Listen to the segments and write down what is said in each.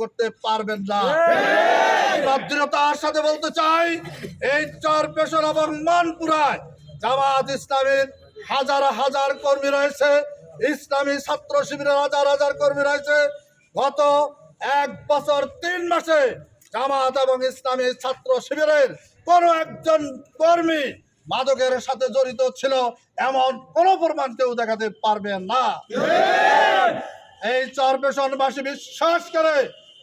করতে পারবেন না। ভদ্রতার সাথে বলতে চাই এই চর পেশন এবং মানপুরায় জামাত ইসলামের হাজার হাজার কর্মী রয়েছে। ইসলামী ছাত্র শিবিরের হাজার হাজার কর্মী রয়েছে। গত এক বছর তিন মাসে জামাত এবং ইসলামী ছাত্র শিবিরের কোন একজন কর্মী মাদকের সাথে জড়িত ছিল এমন কোন প্রমাণ কেউ দেখাতে পারবে না। এই চরপেশনবাসী বিশ্বাস করে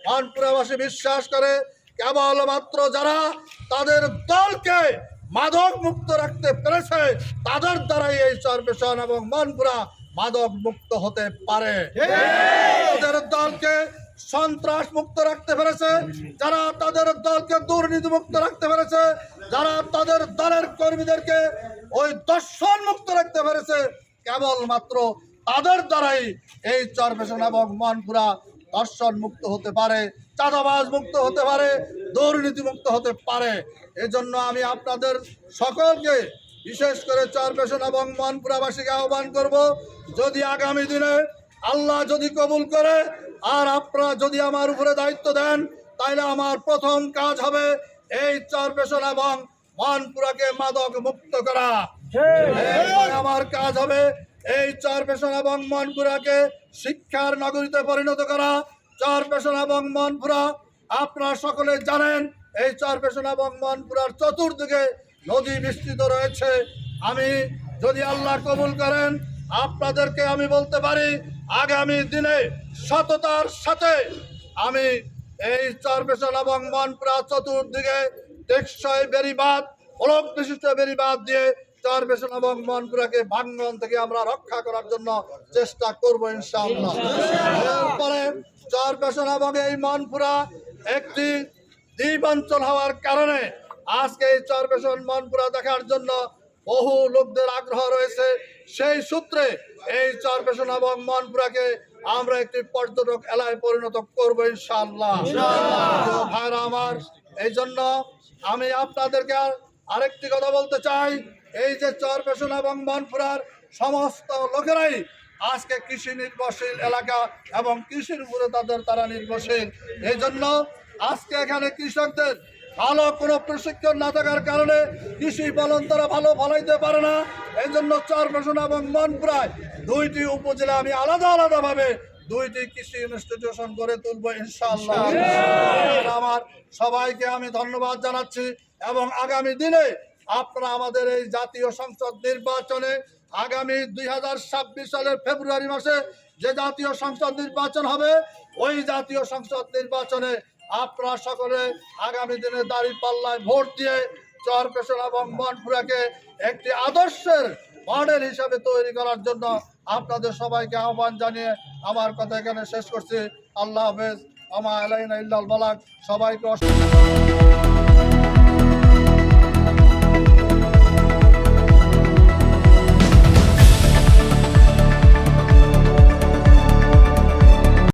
মানপুরাবাসী বিশ্বাস করে, কেবলমাত্র যারা তাদের দলকে মাদক মুক্ত রাখতে পেরেছে, তাদের দ্বারাই এই চরপেশন এবং মনপুরা মাদক মুক্ত হতে পারে। তাদের দলকে সন্ত্রাস মুক্ত রাখতে পেরেছে, যারা তাদের দলকে দুর্নীতি মুক্ত রাখতে পেরেছে, যারা তাদের দলের কর্মীদেরকে ওই দর্শন মুক্ত রাখতে পেরেছে, কেবলমাত্র তাদের দ্বারাই এই চরপেশন এবং মনপুরা দর্শন মুক্ত হতে পারে চাঁদাবাজ মুক্ত হতে পারে দুর্নীতি মুক্ত হতে পারে। এজন্য আমি আপনাদের সকলকে বিশেষ করে চরপেশন এবং মনপুরাবাসীকে আহ্বান করব যদি আগামী দিনে আল্লাহ যদি কবুল করে আর আপনারা যদি আমার উপরে দায়িত্ব দেন তাহলে আমার প্রথম কাজ হবে এই চরপেশন এবং মনপুরাকে মাদক মুক্ত করা। আমার কাজ হবে এই চার পেশন এবং মনপুরাকে শিক্ষার নগরীতে পরিণত করা। চার পেশন এবং মনপুরা আপনারা সকলে জানেন, এই চার পেশন এবং মনপুরার চতুর্দিকে নদী বিস্তৃত রয়েছে। আমি যদি আল্লাহ কবুল করেন, আপনাদেরকে আমি বলতে পারি, আগামী দিনে সততার সাথে আমি এই চার পেশন এবং মনপুরা চতুর্দিকে টেকসই বেরিবাদ ফলক বিশিষ্ট বেরিবাদ দিয়ে চার বেসন এবং মনপুরাকে ভাঙ্গন থেকে আমরা রক্ষা করার জন্য চেষ্টা করব ইনশাআল্লাহ। এরপরে চার বেসন এবং এই মনপুরা একটি দ্বীপ অঞ্চল হওয়ার কারণে আজকে এই চার বেসন মনপুরা দেখার জন্য বহু লোকদের আগ্রহ রয়েছে। সেই সূত্রে এই চার বেসন এবং মনপুরাকে আমরা একটি পর্যটক এলাকায় পরিণত করব ইনশাআল্লাহ। ভাইরা আমার, এই জন্য আমি আপনাদেরকে আর আরেকটি কথা বলতে চাই, এই যে চরপেশন এবং মনপুরার সমস্ত লোকেরাই আজকে কৃষি নির্ভরশীল এলাকা এবং কৃষির উপরে তাদের তারা নির্ভরশীল। এই জন্য আজকে এখানে কৃষকদের ভালো কোনো প্রশিক্ষণ না থাকার কারণে কৃষি ফলন তারা ভালো ফলাইতে পারে না। এই জন্য চরপেশন এবং মনপুরায় দুইটি উপজেলা আমি আলাদা আলাদাভাবে দুইটি কৃষি ইনস্টিটিউশন করে তুলবো ইনশাআল্লাহ। আমার সবাইকে আমি ধন্যবাদ জানাচ্ছি এবং আগামী দিনে আপনারা আমাদের এই জাতীয় সংসদ নির্বাচনে আগামী দুই হাজার ছাব্বিশ সালের ফেব্রুয়ারি মাসে যে জাতীয় সংসদ নির্বাচন হবে ওই জাতীয় সংসদ নির্বাচনে আপনারা সকলে আগামী দিনে দাঁড়ি পাল্লায় ভোট দিয়ে চরপেশন এবং মনপুরাকে একটি আদর্শের মডেল হিসাবে তৈরি করার জন্য আপনাদের সবাইকে আহ্বান জানিয়ে আমার কথা এখানে শেষ করছি। আল্লাহ হাফেজ। আমার আলাইনা ইল্লাল বালাক। সবাইকে